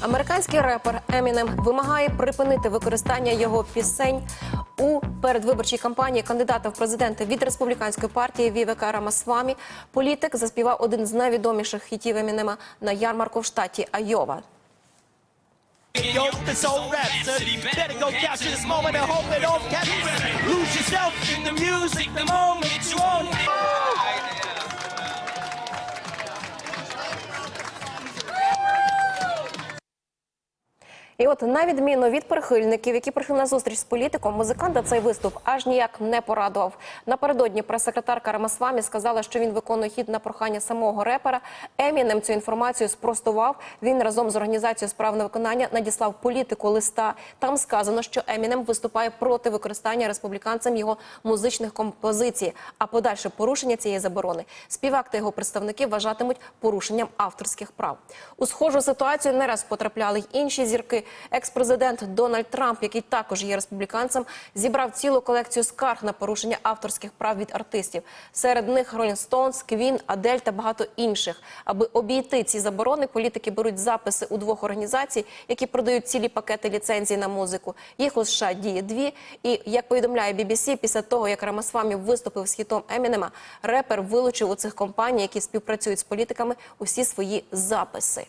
Американський репер Емінем вимагає припинити використання його пісень у передвиборчій кампанії кандидата в президенти від республіканської партії Вівека Рамасвамі. Політик заспівав один з найвідоміших хітів Емінема на ярмарку в штаті Айова. Yo, І от на відміну від прихильників, які прийшли на зустріч з політиком, музиканта цей виступ аж ніяк не порадував. Напередодні прес-секретарка Рамасвамі сказала, що він виконує хід на прохання самого репера. Емінем цю інформацію спростував. Він разом з організацією справ на виконання надіслав політику листа. Там сказано, що Емінем виступає проти використання республіканцем його музичних композицій. А подальше порушення цієї заборони співак та його представники вважатимуть порушенням авторських прав. У схожу ситуацію не раз потрапляли й інші зірки. Екс-президент Дональд Трамп, який також є республіканцем, зібрав цілу колекцію скарг на порушення авторських прав від артистів. Серед них Rolling Stones, Квін, Адель та багато інших. Аби обійти ці заборони, політики беруть записи у двох організацій, які продають цілі пакети ліцензій на музику. Їх у США діє дві. І як повідомляє BBC, після того як Рамасвамі виступив з хітом Емінема, репер вилучив у цих компаній, які співпрацюють з політиками, усі свої записи.